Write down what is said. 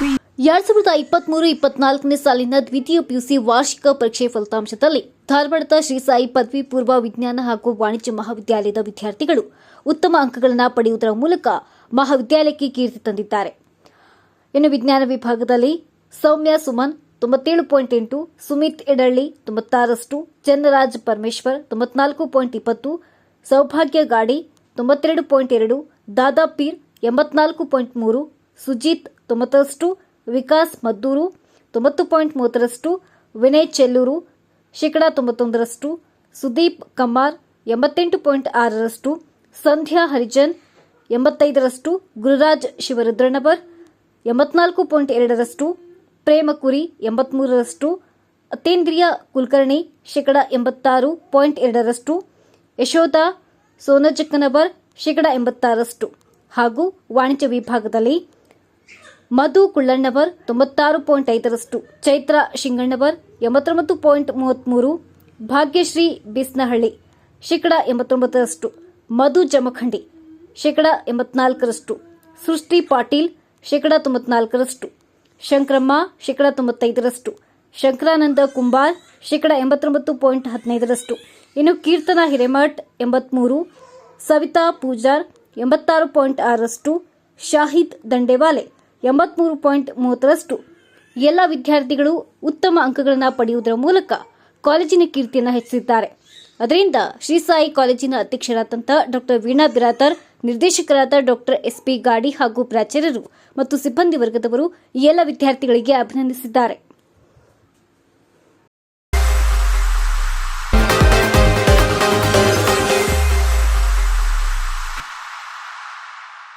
ಎರಡ್ ಸಾವಿರದ ಇಪ್ಪತ್ಮೂರು ಇಪ್ಪತ್ನಾಲ್ಕನೇ ಸಾಲಿನ ದ್ವಿತೀಯ ಪಿಯುಸಿ ವಾರ್ಷಿಕ ಪರೀಕ್ಷೆ ಫಲಿತಾಂಶದಲ್ಲಿ ಧಾರವಾಡದ ಶ್ರೀ ಸಾಯಿ ಪದವಿ ಪೂರ್ವ ವಿಜ್ಞಾನ ಹಾಗೂ ವಾಣಿಜ್ಯ ಮಹಾವಿದ್ಯಾಲಯದ ವಿದ್ಯಾರ್ಥಿಗಳು ಉತ್ತಮ ಅಂಕಗಳನ್ನು ಪಡೆಯುವುದರ ಮೂಲಕ ಮಹಾವಿದ್ಯಾಲಯಕ್ಕೆ ಕೀರ್ತಿ ತಂದಿದ್ದಾರೆ. ಇನ್ನು ವಿಜ್ಞಾನ ವಿಭಾಗದಲ್ಲಿ ಸೌಮ್ಯ ಸುಮನ್ ತೊಂಬತ್ತೇಳು ಪಾಯಿಂಟ್ ಎಂಟು, ಸುಮಿತ್ ಎಡಳ್ಳಿ ತೊಂಬತ್ತಾರಷ್ಟು ಚನ್ನರಾಜ್ ಪರಮೇಶ್ವರ್ ತೊಂಬತ್ನಾಲ್ಕು ಪಾಯಿಂಟ್ ಇಪ್ಪತ್ತು, ಸೌಭಾಗ್ಯ ಗಾಡಿ ತೊಂಬತ್ತೆರಡು ಪಾಯಿಂಟ್ ಎರಡು, ದಾದಾ ಪೀರ್ ಎಂಬತ್ನಾಲ್ಕು ಪಾಯಿಂಟ್ ಮೂರು, ಸುಜಿತ್ ತೊಂಬತ್ತರಷ್ಟು, ವಿಕಾಸ್ ಮದ್ದೂರು ತೊಂಬತ್ತು ಪಾಯಿಂಟ್ ಮೂವತ್ತರಷ್ಟು, ವಿನಯ್ ಚೆಲ್ಲೂರು ಶೇಕಡಾ ತೊಂಬತ್ತೊಂದರಷ್ಟು, ಸುದೀಪ್ ಕಮ್ಮಾರ್ ಎಂಬತ್ತೆಂಟು ಪಾಯಿಂಟ್ ಆರರಷ್ಟು, ಸಂಧ್ಯಾ ಹರಿಜನ್ ಎಂಬತ್ತೈದರಷ್ಟು, ಗುರುರಾಜ್ ಶಿವರುದ್ರನವರ್ ಎಂಬತ್ನಾಲ್ಕು ಪಾಯಿಂಟ್ ಎರಡರಷ್ಟು ಪ್ರೇಮಕುರಿ ಎಂಬತ್ಮೂರರಷ್ಟು, ಅತೇಂದ್ರಿಯ ಕುಲಕರ್ಣಿ ಶೇಕಡ ಎಂಬತ್ತಾರು ಪಾಯಿಂಟ್ ಎರಡರಷ್ಟು, ಯಶೋಧ ಸೋನಜಕ್ಕನವರ್ ಶೇಕಡ ಎಂಬತ್ತಾರಷ್ಟು ಹಾಗೂ ವಾಣಿಜ್ಯ ವಿಭಾಗದಲ್ಲಿ ಮಧು ಕುಳ್ಳಣ್ಣವರ್ ತೊಂಬತ್ತಾರು ಪಾಯಿಂಟ್ ಐದರಷ್ಟು, ಚೈತ್ರ ಶಿಂಗಣ್ಣವರ್ ಎಂಬತ್ತೊಂಬತ್ತು ಪಾಯಿಂಟ್ ಮೂವತ್ತ್ಮೂರು ಭಾಗ್ಯಶ್ರೀ ಬಿಸ್ನಹಳ್ಳಿ ಶೇಕಡ ಎಂಬತ್ತೊಂಬತ್ತರಷ್ಟು, ಮಧು ಜಮಖಂಡಿ ಶೇಕಡ ಎಂಬತ್ನಾಲ್ಕರಷ್ಟು, ಸೃಷ್ಟಿ ಪಾಟೀಲ್ ಶೇಕಡ ತೊಂಬತ್ನಾಲ್ಕರಷ್ಟು, ಶಂಕ್ರಮ್ಮ ಶೇಕಡ ತೊಂಬತ್ತೈದರಷ್ಟು, ಶಂಕರಾನಂದ ಕುಂಬಾರ್ ಶೇಕಡ ಎಂಬತ್ತೊಂಬತ್ತು ಪಾಯಿಂಟ್ ಹದಿನೈದರಷ್ಟು. ಇನ್ನು ಕೀರ್ತನಾ ಹಿರೇಮಠ್ ಎಂಬತ್ಮೂರು, ಸವಿತಾ ಪೂಜಾರ್ ಎಂಬತ್ತಾರು ಪಾಯಿಂಟ್ ಆರರಷ್ಟು, ಶಾಹಿದ್ ದಂಡೇವಾಲೆ ಎಂಬತ್ಮೂರು ಪಾಯಿಂಟ್ ಮೂವತ್ತರಷ್ಟು ಎಲ್ಲ ವಿದ್ಯಾರ್ಥಿಗಳು ಉತ್ತಮ ಅಂಕಗಳನ್ನು ಪಡೆಯುವುದರ ಮೂಲಕ ಕಾಲೇಜಿನ ಕೀರ್ತಿಯನ್ನು ಹೆಚ್ಚಿಸಿದ್ದಾರೆ. ಅದರಿಂದ ಶ್ರೀ ಸಾಯಿ ಕಾಲೇಜಿನ ಅಧ್ಯಕ್ಷರಾದಂಥ ಡಾಕ್ಟರ್ ವೀಣಾ ಬಿರಾತರ್ ನಿರ್ದೇಶಕರಾದ ಡಾಕ್ಟರ್ ಎಸ್ ಪಿ ಗಾಡಿ ಹಾಗೂ ಪ್ರಾಚಾರ್ಯರು ಮತ್ತು ಸಿಬ್ಬಂದಿ ವರ್ಗದವರು ಎಲ್ಲ ವಿದ್ಯಾರ್ಥಿಗಳಿಗೆ ಅಭಿನಂದಿಸಿದ್ದಾರೆ.